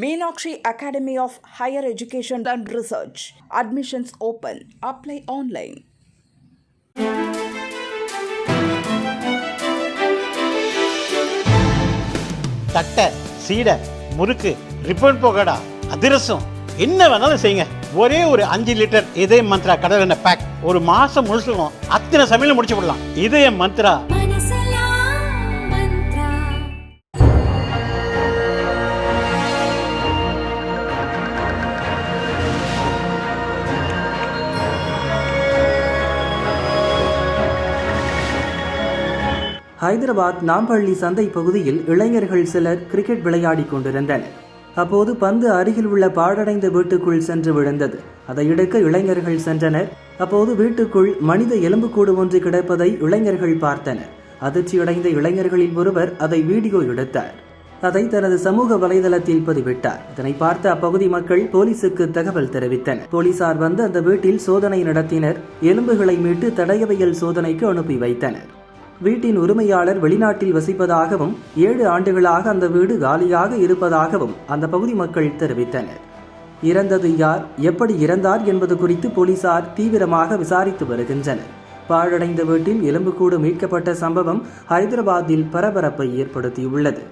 Meenakshi academy of higher education and research admissions open apply online தட்டை சீடை முறுக்கு ribbon போகடா அதிரசம். என்ன வேணாலும் செய்யுங்க. ஒரே ஒரு அஞ்சு லிட்டர் இதய மந்த்ரா கடல் எண்ணெய் பேக் ஒரு மாசம் முழுசுக்கும் அத்தனை சமையல் முடிச்சு விடலாம். இதய மந்த்ரா ஹைதராபாத் நாம்பள்ளி சந்தை பகுதியில் இளைஞர்கள் சிலர் கிரிக்கெட் விளையாடிக் கொண்டிருந்தனர். அப்போது பந்து அருகில் உள்ள பாழடைந்த வீட்டுக்குள் சென்று விழுந்தது. அதை எடுக்க இளைஞர்கள் சென்றனர். அப்போது வீட்டுக்குள் மனித எலும்புக்கூடு ஒன்று கிடப்பதை இளைஞர்கள் பார்த்தனர். அதிர்ச்சியடைந்த இளைஞர்களில் ஒருவர் அதை வீடியோ எடுத்தார். அதை தனது சமூக வலைதளத்தில் பதிவிட்டார். இதனை பார்த்த அப்பகுதி மக்கள் போலீசுக்கு தகவல் தெரிவித்தனர். போலீசார் வந்து அந்த வீட்டில் சோதனை நடத்தினர். எலும்புகளை மீட்டு தடயவியல் சோதனைக்கு அனுப்பி வைத்தனர். வீட்டின் உரிமையாளர் வெளிநாட்டில் வசிப்பதாகவும் ஏழு ஆண்டுகளாக அந்த வீடு காலியாக இருப்பதாகவும் அந்த பகுதி மக்கள் தெரிவித்தனர். இறந்தது யார் எப்படி இறந்தார் என்பது குறித்து போலீசார் தீவிரமாக விசாரித்து வருகின்றனர். பாழடைந்த வீட்டில் எலும்புக்கூடு மீட்கப்பட்ட சம்பவம் ஹைதராபாத்தில் பரபரப்பை ஏற்படுத்தியுள்ளது.